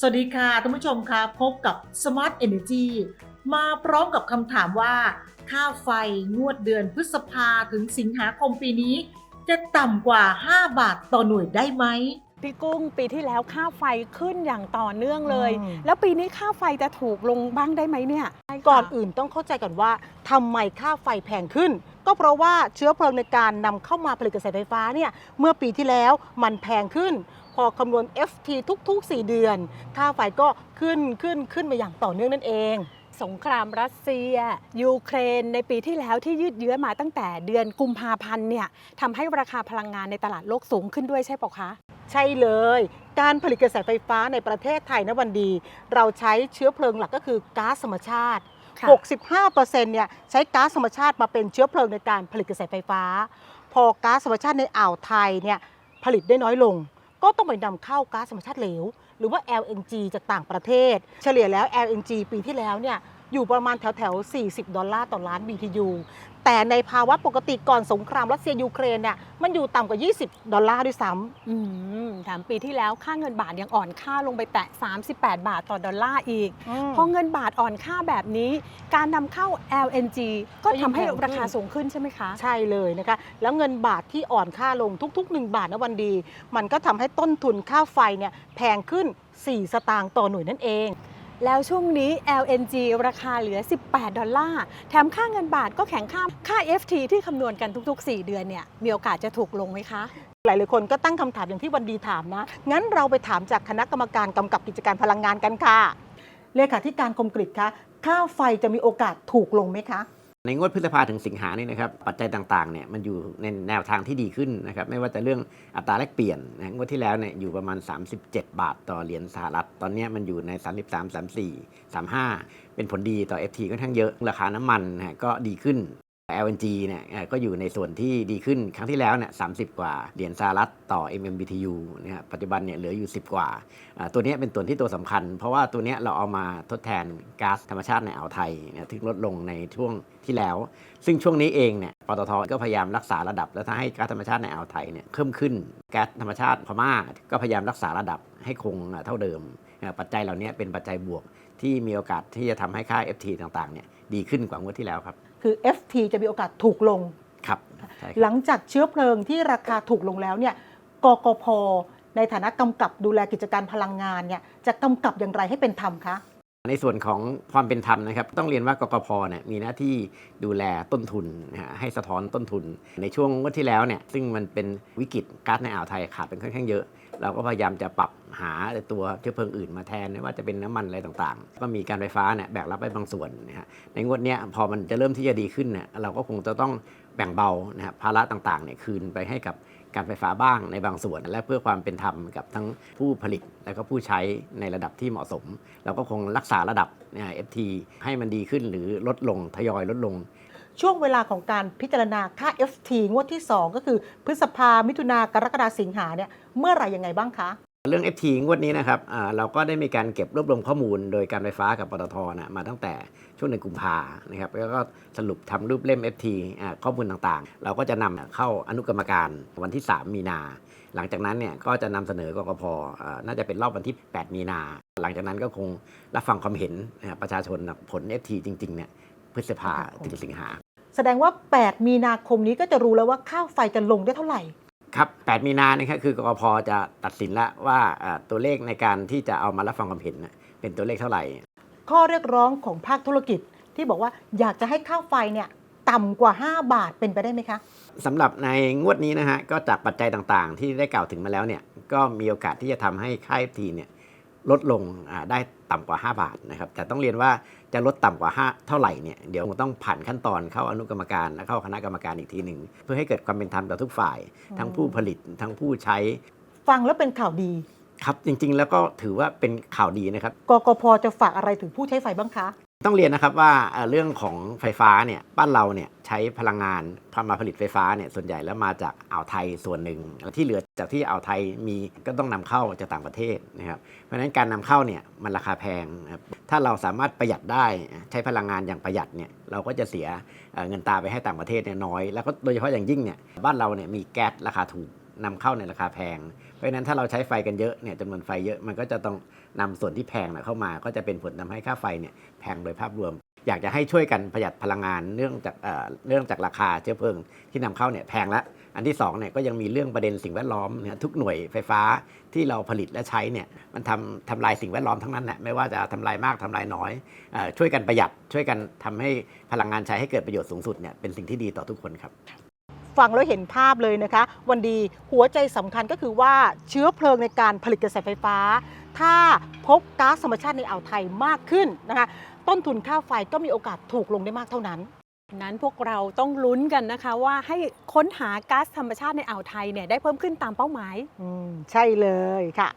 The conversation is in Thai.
สวัสดีค่ะท่านผู้ชมค่ะพบกับ Smart Energy มาพร้อมกับคำถามว่า ค่าไฟงวดเดือนพฤษภาถึงสิงหาคมปีนี้ จะต่ำกว่า 5 บาทต่อหน่วยได้ไหมพี่กุ้งปีที่แล้วค่าไฟขึ้นอย่างต่อเนื่องเลยอืมแล้วปีนี้ค่าไฟจะถูกลงบ้างได้ไหมเนี่ย ก่อนอื่นต้องเข้าใจก่อนว่าทำไมค่าไฟแพงขึ้น ก็เพราะว่าเชื้อเพลิงในการนำเข้ามาผลิตกระแสไฟฟ้าเนี่ยเมื่อปีที่แล้วมันแพงขึ้น พอคำนวณ FT ทุก ๆ 4 เดือน ค่าไฟก็ขึ้นขึ้นขึ้นมาอย่างต่อเนื่องนั่นเอง สงครามรัสเซีย ยูเครน ในปีที่แล้วที่ยืดเยื้อมาตั้งแต่เดือนกุมภาพันธ์เนี่ยทำให้ราคาพลังงานในตลาดโลกสูงขึ้นด้วยใช่ปะคะ ใช่เลย การผลิตกระแสไฟฟ้าในประเทศไทยณวันดี เราใช้เชื้อเพลิงหลักก็คือก๊าซธรรมชาติค่ะ65%เนี่ยใช้ก๊าซธรรมชาติมาเป็นเชื้อเพลิงในการผลิตกระแสไฟฟ้า พอก๊าซธรรมชาติในอ่าวไทยเนี่ยผลิตได้น้อยลง ก็ต้องไปนำเข้าก๊าซธรรมชาติเหลว หรือว่า LNG จากต่างประเทศ เฉลี่ยแล้ว LNG ปีที่แล้วเนี่ย อยู่ประมาณแถวแถวๆ40 ดอลลาร์ต่อล้าน BTU แต่ในภาวะปกติก่อนสงครามรัสเซียยูเครนเนี่ยมันอยู่ต่ำกว่า 20 ดอลลาร์ด้วยซ้ำอืมถามปีที่แล้วค่าเงินบาทยังอ่อนค่าลงไปแตะ 38 บาทต่อดอลลาร์อีกพอเงินบาทอ่อนค่าแบบนี้ การนำเข้า LNG ก็ทำให้ก็ยิ่งแพงขึ้นราคาสูงขึ้นใช่ไหมคะ ใช่เลยนะคะ แล้วเงินบาทที่อ่อนค่าลงทุก ๆ 1 บาทนะวันดี มันก็ทำให้ต้นทุนค่าไฟเนี่ยแพงขึ้น 4 สตางค์ต่อหน่วยนั่นเอง แล้วช่วงนี้ LNG ราคาเหลือ 18 ดอลลาร์ แถมค่าเงินบาทก็แข็งค่า ค่า FT ที่คำนวณกันทุก ๆ 4 เดือนเนี่ย มีโอกาสจะถูกลงไหมคะ หลายๆคนก็ตั้งคำถามอย่างที่วันดีถามนะ งั้นเราไปถามจากคณะกรรมการกำกับกิจการพลังงานกันค่ะ เลขาธิการคมกริตคะ ค่าไฟจะมีโอกาสถูกลงไหมคะ ในงวดพฤษภาถึงสิงหาเนี่ยนะครับปัจจัยต่างๆเนี่ยมันอยู่ในแนวทางที่ดีขึ้นนะครับไม่ว่าจะเรื่องอัตราแลกเปลี่ยนนะงวดที่แล้วเนี่ยอยู่ประมาณ 37 บาทต่อเหรียญสหรัฐ ตอนนี้มันอยู่ใน 33 34 35 เป็นผลดีต่อ FT ค่อนข้างเยอะ ราคาน้ำมันนะก็ดีขึ้น LNG เนี่ยก็อยู่ในส่วนที่ดีขึ้นครั้งที่แล้วเนี่ย30กว่า เหรียญสหรัฐต่อ MMBTU นะฮะปัจจุบันเนี่ยเหลืออยู่ 10 กว่า ตัวนี้เป็นตัวที่ตัวสำคัญ เพราะว่าตัวนี้เราเอามาทดแทนก๊าซธรรมชาติในอ่าวไทยนะที่ลดลงในช่วงที่แล้ว ซึ่งช่วงนี้เองเนี่ยปตทก็พยายามรักษาระดับ แล้วถ้าให้ก๊าซธรรมชาติในอ่าวไทยเนี่ยเพิ่มขึ้นแก๊สธรรมชาติพม่าก็พยายามรักษาระดับให้คงเท่าเดิม ปัจจัยเหล่านี้เป็นปัจจัยบวก ที่มีโอกาสที่จะทำให้ค่า FT ต่างๆเนี่ยดีขึ้นกว่างวดที่แล้วครับ คือ FT จะมีโอกาสถูกลงครับใช่ครับหลังจากเชื้อเพลิงที่ราคาถูกลงแล้วเนี่ยกกพในฐานะกำกับดูแลกิจการพลังงานเนี่ยจะกำกับอย่างไรให้เป็นธรรมคะ ในส่วนของความเป็นธรรมนะครับต้องเรียนว่ากกพเนี่ยมีหน้าที่ดูแลต้นทุนนะฮะให้สะท้อนต้นทุน ในช่วงงวดที่แล้วเนี่ยซึ่งมันเป็นวิกฤตก๊าซในอ่าวไทยขาดเป็นค่อนข้างเยอะ เราก็พยายามจะปรับหาตัวเชื้อเพลิงอื่นมาแทนไม่ว่าจะเป็นน้ำมันอะไรต่างๆ ก็มีการไฟฟ้าเนี่ยแบกรับไปบางส่วนนะฮะในงวดนี้พอมันจะเริ่มที่จะดีขึ้นเนี่ยเราก็คงจะต้องแบ่งเบานะฮะภาระต่างๆเนี่ยคืนไปให้กับ การไฟฟ้าบ้างในบางส่วน และเพื่อความเป็นธรรมกับทั้งผู้ผลิตและก็ผู้ใช้ในระดับที่เหมาะสม เราก็คงรักษาระดับเนี่ย FT ให้มันดีขึ้นหรือลดลงทยอยลดลง ช่วงเวลาของการพิจารณาค่า FT งวดที่ 2 ก็คือพฤษภามิถุนากรกฎาสิงหาเนี่ยเมื่อไหร่ยังไงบ้างคะ เรื่อง FT งวดนี้นะครับเราก็ได้มีการเก็บรวบรวมข้อมูล โดยการไฟฟ้ากับปตทนะมาตั้งแต่ช่วงเดือนกุมภานะครับแล้วก็สรุปทำรูปเล่ม FT ข้อมูลต่างๆ เราก็จะนำเข้าอนุกรรมการวันที่ 3 มีนา หลังจากนั้นเนี่ยก็จะนำเสนอกกพน่าจะเป็นรอบวันที่ 8 มีนา หลังจากนั้นก็คงรับฟังความเห็นประชาชนผล FT จริงๆเนี่ยพฤษภาถึงสิงหาแสดงว่า 8 มีนาคมนี้ก็จะรู้แล้วว่าค่าไฟจะลงได้เท่าไหร่ ครับ8มีนานะครับคือกกพจะตัดสินแล้วว่าอ่าตัวเลขในการที่จะเอามารับฟังความเห็นน่ะเป็นตัวเลขเท่าไหร่ ข้อเรียกร้องของภาคธุรกิจที่บอกว่าอยากจะให้ค่าไฟเนี่ยต่ำกว่า 5 บาทเป็นไปได้ไหมคะสำหรับในงวดนี้นะฮะก็จากปัจจัยต่างๆ ที่ได้กล่าวถึงมาแล้วเนี่ยก็มีโอกาสที่จะทำให้ค่า FT เนี่ย ลดลงอ่าได้ต่ำกว่า 5 บาทนะครับแต่ต้องเรียนว่าจะลดต่ำกว่า 5 เท่าไหร่เนี่ยเดี๋ยวคงต้องผ่านขั้นตอนเข้าอนุกรรมการและเข้าคณะกรรมการอีกทีหนึ่งเพื่อให้เกิดความเป็นธรรมต่อทุกฝ่าย ทั้งผู้ผลิตทั้งผู้ใช้ ฟังแล้วเป็นข่าวดีครับจริงๆ แล้วก็ถือว่าเป็นข่าวดีนะครับกกพจะฝากอะไรถึงผู้ใช้ไฟบ้างคะ ต้องเรียนนะครับว่าเรื่องของไฟฟ้าเนี่ยบ้านเราเนี่ยใช้พลังงานพามาผลิตไฟฟ้าเนี่ยส่วนใหญ่แล้วมาจากอ่าวไทยส่วนหนึ่งที่เหลือจากที่อ่าวไทยมีก็ต้องนำเข้าจากต่างประเทศนะครับเพราะฉะนั้นการนำเข้าเนี่ยมันราคาแพงครับถ้าเราสามารถประหยัดได้ใช้พลังงานอย่างประหยัดเนี่ยเราก็จะเสียเเงินตาไปให้ต่างประเทศเนี่ยน้อย แล้วก็โดยเฉพาะอย่างยิ่งเนี่ยบ้านเราเนี่ยมีแก๊สราคาถูกนำเข้าในราคาแพง เพราะฉะนั้นถ้าเราใช้ไฟกันเยอะเนี่ยจำนวนไฟเยอะมันก็จะต้องนำส่วนที่แพงนะเข้ามา ก็จะเป็นผลทำให้ค่าไฟเนี่ยแพงโดยภาพรวม อยากจะให้ช่วยกันประหยัดพลังงานเนื่องจากเอ่อเรื่องจากราคาเชื้อเพลิงที่นำเข้าเนี่ยแพงแล้วอันที่2เนี่ยก็ยังมีเรื่องประเด็นสิ่งแวดล้อมเนี่ยทุกหน่วยไฟฟ้าที่เราผลิตและใช้เนี่ยมันทำทำลายสิ่งแวดล้อมทั้งนั้นแหละไม่ว่าจะทำลายมากทำลายน้อยอช่วยกันประหยัดช่วยกันทำให้พลังงานใช้ให้เกิดประโยชน์สูงสุดเนี่ยเป็นสิ่งที่ดีต่อทุกคนครับ ฟังแล้วเห็นภาพเลยนะคะ วันดีหัวใจสำคัญก็คือว่าเชื้อเพลิงในการผลิตกระแสไฟฟ้า ถ้าพบก๊าซธรรมชาติในอ่าวไทยมากขึ้นนะคะ ต้นทุนค่าไฟก็มีโอกาสถูกลงได้มากเท่านั้นนั้นพวกเราต้องลุ้นกันนะคะว่าให้ค้นหาก๊าซธรรมชาติในอ่าวไทยเนี่ยได้เพิ่มขึ้นตามเป้าหมายอืมใช่เลยค่ะ